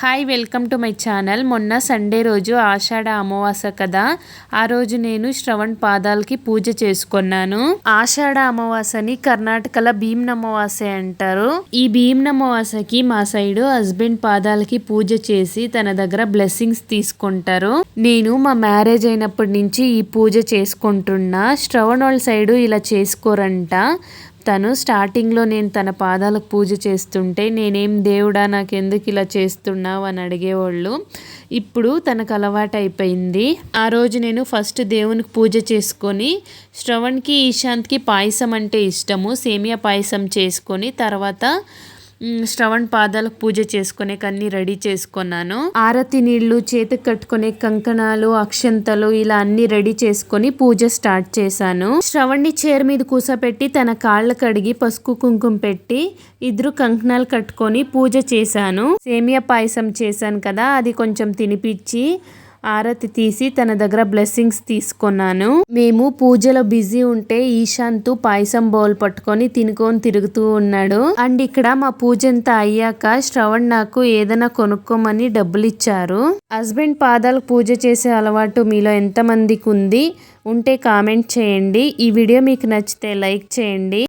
Hi welcome to my channel. మొన్న Sunday రోజు ఆషాఢ అమావాస కదా. ఆ రోజు నేను శ్రవణ్ పాదాలకి పూజ చేసుకున్నాను. ఆషాఢ అమావాస్యని కర్ణాటకలో భీమ్ అంటారు. ఈ భీమ్ మా సైడ్ హస్బెండ్ పాదాలకి పూజ చేసి తన దగ్గర బ్లెస్సింగ్స్ తీసుకుంటారు. నేను మా మ్యారేజ్ అయినప్పటి నుంచి ఈ పూజ చేసుకుంటున్నా. శ్రవణ్ వాళ్ళ సైడు ఇలా చేసుకోరంట. తను స్టార్టింగ్లో నేను తన పాదాలకు పూజ చేస్తుంటే నేనేం దేవుడా నాకెందుకు ఇలా చేస్తున్నావు? అని అడిగేవాళ్ళు. ఇప్పుడు తనకు అలవాటు అయిపోయింది. ఆ రోజు నేను ఫస్ట్ దేవునికి పూజ చేసుకొని శ్రవణ్కి ఈశాంత్కి పాయసం అంటే ఇష్టము. సేమియా పాయసం చేసుకొని తర్వాత శ్రవణ్ పాదాలకు పూజ చేసుకునే కన్నీ రెడీ చేసుకున్నాను. ఆరతి నీళ్ళు చేతికి కట్టుకునే కంకణాలు అక్షంతలు ఇలా అన్ని రెడీ చేసుకొని పూజ స్టార్ట్ చేశాను. శ్రవణ్ణి చైర్ మీద కూసపెట్టి తన కాళ్ళ కడిగి పసుపు కుంకుమ పెట్టి ఇద్దరు కంకణాలు కట్టుకొని పూజ చేశాను. సేమియా పాయసం చేశాను కదా అది కొంచెం తినిపించి ఆరతి తీసి తన దగ్గర బ్లెస్సింగ్స్ తీసుకున్నాను. మేము పూజలో బిజీ ఉంటే ఈశాంత్ పాయసం బౌల్ పట్టుకొని తినుకొని తిరుగుతూ ఉన్నాడు. అండ్ ఇక్కడ మా పూజ అంతా అయ్యాక శ్రవణ్ నాకు ఏదైనా కొనుక్కోమని డబ్బులు ఇచ్చారు. హస్బెండ్ పాదాలు పూజ చేసే అలవాటు మీలో ఎంతమందికి ఉంది ఉంటే కామెంట్ చేయండి. ఈ వీడియో మీకు నచ్చితే లైక్ చేయండి.